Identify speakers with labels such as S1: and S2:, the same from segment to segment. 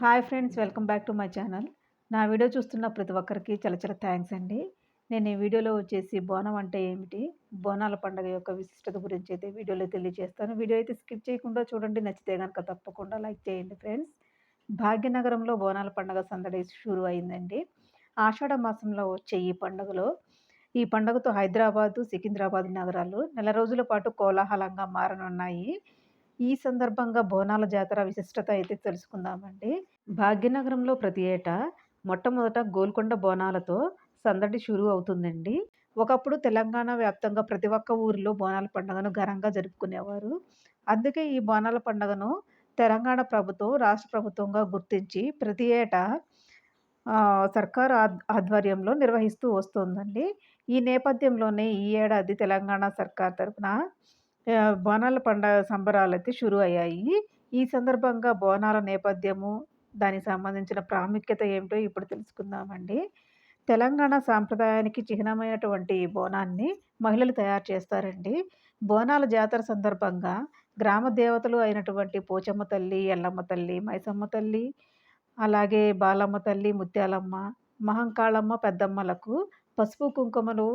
S1: Hi friends welcome back to my channel. నా video చూస్తున్న ప్రతి ఒక్కరికి చాలా చాలా థ్యాంక్స్ అండి. నేను ఈ వీడియోలో వచ్చేసి బోనం అంటే ఏమిటి? బోనాల పండుగ యొక్క విశిష్టత గురించి అయితే వీడియోలో తెలియజేస్తాను. వీడియో అయితే స్కిప్ చేయకుండా చూడండి నచ్చితే కనుక తప్పకుండా లైక్ చేయండి ఫ్రెండ్స్. భాగ్యనగరంలో బోనాల పండుగ సందడి షురు అయిందండి. ఆషాఢ మాసంలో వచ్చే ఈ పండుగలో ఈ పండుగతో హైదరాబాదు సికింద్రాబాద్ నగరాలు నెల రోజుల పాటు కోలాహలంగా మారనున్నాయి. ఈ సందర్భంగా బోనాల జాతర విశిష్టత అయితే తెలుసుకుందామండి. భాగ్యనగరంలో ప్రతి ఏటా మొట్టమొదట గోల్కొండ బోనాలతో సందడి షురు అవుతుందండి. ఒకప్పుడు తెలంగాణ వ్యాప్తంగా ప్రతి ఒక్క ఊరిలో బోనాల పండుగను ఘనంగా జరుపుకునేవారు. అందుకే ఈ బోనాల పండుగను తెలంగాణ ప్రభుత్వం రాష్ట్ర ప్రభుత్వంగా గుర్తించి ప్రతి ఏటా సర్కారు ఆధ్వర్యంలో నిర్వహిస్తూ వస్తుందండి. ఈ నేపథ్యంలోనే ఈ ఏడాది తెలంగాణ సర్కార్ తరఫున బోనాల పండగ సంబరాలైతే షురు అయ్యాయి ఈ సందర్భంగా బోనాల నేపథ్యము దానికి సంబంధించిన ప్రాముఖ్యత ఏమిటో ఇప్పుడు తెలుసుకుందామండి. తెలంగాణ సాంప్రదాయానికి చిహ్నమైనటువంటి బోనాన్ని మహిళలు తయారు చేస్తారండి. బోనాల జాతర సందర్భంగా గ్రామ దేవతలు అయినటువంటి పోచమ్మ తల్లి ఎల్లమ్మ తల్లి మైసమ్మ తల్లి అలాగే బాలమ్మ తల్లి ముత్యాలమ్మ మహంకాళమ్మ పెద్దమ్మలకు పసుపు కుంకుమలు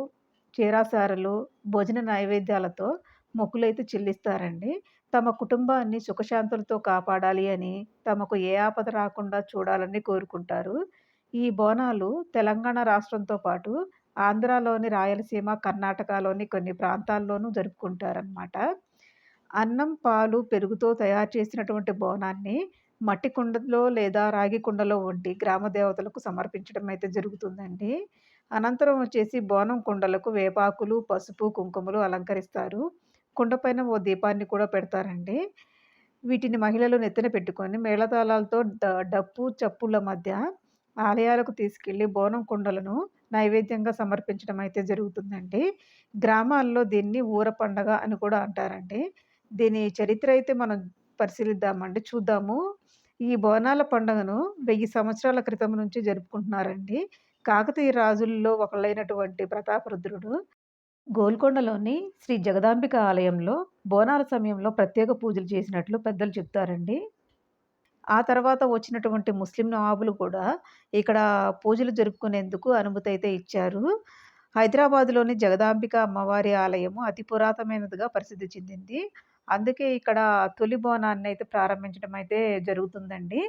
S1: చీరాసారలు భోజన నైవేద్యాలతో మొక్కులైతే చెల్లిస్తారండి. తమ కుటుంబాన్ని సుఖశాంతులతో కాపాడాలి అని తమకు ఏ ఆపద రాకుండా చూడాలని కోరుకుంటారు. ఈ బోనాలు తెలంగాణ రాష్ట్రంతో పాటు ఆంధ్రాలోని రాయలసీమ కర్ణాటకలోని కొన్ని ప్రాంతాల్లోనూ జరుపుకుంటారనమాట అన్నం పాలు పెరుగుతో తయారు చేసినటువంటి బోనాన్ని మట్టి కుండలో లేదా రాగి కుండలో వండి గ్రామ దేవతలకు సమర్పించడం అయితే జరుగుతుందండి. అనంతరం వచ్చేసి బోనం కుండలకు వేపాకులు పసుపు కుంకుమలు అలంకరిస్తారు. కుండపైన ఓ దీపాన్ని కూడా పెడతారండి. వీటిని మహిళలు నెత్తిన పెట్టుకొని మేళతాళాలతో డ డప్పు చప్పుల మధ్య ఆలయాలకు తీసుకెళ్ళి బోనం కుండలను నైవేద్యంగా సమర్పించడం అయితే జరుగుతుందండి. గ్రామాల్లో దీన్ని ఊర పండగ అని కూడా అంటారండి. దీని చరిత్ర అయితే మనం పరిశీలిద్దామండి. చూద్దాము. ఈ బోనాల పండుగను వెయ్యి సంవత్సరాల క్రితం నుంచి జరుపుకుంటున్నారండి. కాకతీయ రాజుల్లో ఒకళ్ళైనటువంటి ప్రతాపరుద్రుడు గోల్కొండలోని శ్రీ జగదాంబిక ఆలయంలో బోనాల సమయంలో ప్రత్యేక పూజలు చేసినట్లు పెద్దలు చెప్తారండి. ఆ తర్వాత వచ్చినటువంటి ముస్లిం నవాబులు కూడా ఇక్కడ పూజలు జరుపుకునేందుకు అనుమతి అయితే ఇచ్చారు. హైదరాబాదులోని జగదాంబిక అమ్మవారి ఆలయము అతి పురాతనమైనదిగా ప్రసిద్ధి చెందింది. అందుకే ఇక్కడ తొలి బోనాన్ని అయితే ప్రారంభించడం అయితే జరుగుతుందండి.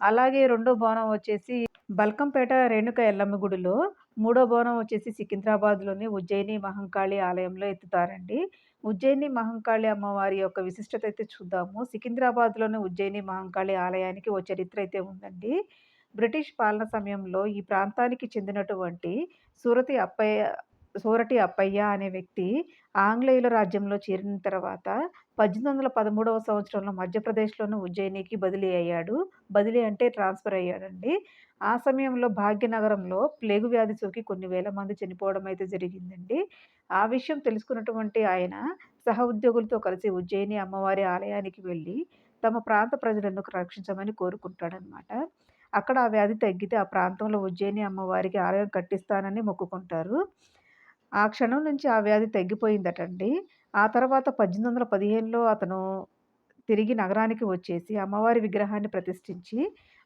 S1: అలాగే రెండో బోనం వచ్చేసి బల్కంపేట రేణుక ఎల్లమ్మ గుడిలో మూడో బోనం వచ్చేసి సికింద్రాబాద్లోని ఉజ్జయిని మహంకాళి ఆలయంలో ఎత్తుతారండి. ఉజ్జయిని మహంకాళి అమ్మవారి యొక్క విశిష్టత అయితే చూద్దాము. సికింద్రాబాద్లోని ఉజ్జయిని మహంకాళి ఆలయానికి ఓ చరిత్ర అయితే ఉందండి. బ్రిటిష్ పాలన సమయంలో ఈ ప్రాంతానికి చెందినటువంటి సూరతి అప్పయ్య సూరటి అప్పయ్య అనే వ్యక్తి ఆంగ్లేయుల రాజ్యంలో చేరిన తర్వాత పద్దెనిమిది వందల పదమూడవ సంవత్సరంలో మధ్యప్రదేశ్లోని ఉజ్జయినికి బదిలీ అయ్యాడు. బదిలీ అంటే ట్రాన్స్ఫర్ అయ్యాడండి. ఆ సమయంలో భాగ్యనగరంలో ప్లేగు వ్యాధి సోకి కొన్ని వేల మంది చనిపోవడం అయితే జరిగిందండి. ఆ విషయం తెలుసుకున్నటువంటి ఆయన సహ ఉద్యోగులతో కలిసి ఉజ్జయిని అమ్మవారి ఆలయానికి వెళ్ళి తమ ప్రాంత ప్రజలను రక్షించమని కోరుకుంటాడనమాట అక్కడ ఆ వ్యాధి తగ్గితే ఆ ప్రాంతంలో ఉజ్జయిని అమ్మవారికి ఆలయం కట్టిస్తానని మొక్కుకుంటారు. ఆ క్షణం నుంచి ఆ వ్యాధి తగ్గిపోయిందటండి. ఆ తర్వాత పద్దెనిమిది వందల పదిహేనులో అతను తిరిగి నగరానికి వచ్చేసి అమ్మవారి విగ్రహాన్ని ప్రతిష్ఠించి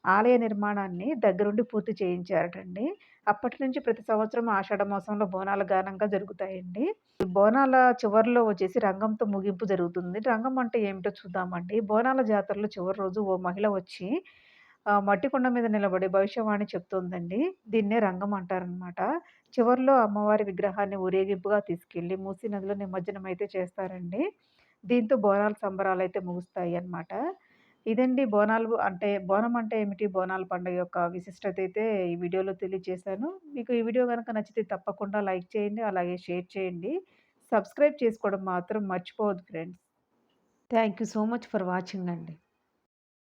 S1: ఆలయ నిర్మాణాన్ని దగ్గరుండి పూర్తి చేయించారటండి. అప్పటి నుంచి ప్రతి సంవత్సరం ఆషాఢ మాసంలో బోనాల గానంగా జరుగుతాయండి. బోనాల చివరిలో వచ్చేసి రంగంతో ముగింపు జరుగుతుంది. రంగం అంటే ఏమిటో చూద్దామండి. బోనాల జాతరలో చివరి రోజు ఓ మహిళ వచ్చి మట్టి కొండ మీద నిలబడి భవిష్యవాణి చెప్తుందండి. దీన్నే రంగం అంటారనమాట. చివరిలో అమ్మవారి విగ్రహాన్ని ఊరేగింపుగా తీసుకెళ్ళి మూసీ నదిలో నిమజ్జనం అయితే చేస్తారండి. దీంతో బోనాల సంబరాలు అయితే ముగుస్తాయి అన్నమాట. ఇదండి బోనాలు అంటే బోనం అంటే ఏమిటి? బోనాల పండుగ యొక్క విశిష్టత అయితే ఈ వీడియోలో తెలియజేశాను. మీకు ఈ వీడియో కనుక నచ్చితే తప్పకుండా లైక్ చేయండి అలాగే షేర్ చేయండి. సబ్స్క్రైబ్ చేసుకోవడం మాత్రం మర్చిపోవద్దు friends. Thank you so much for watching అండి.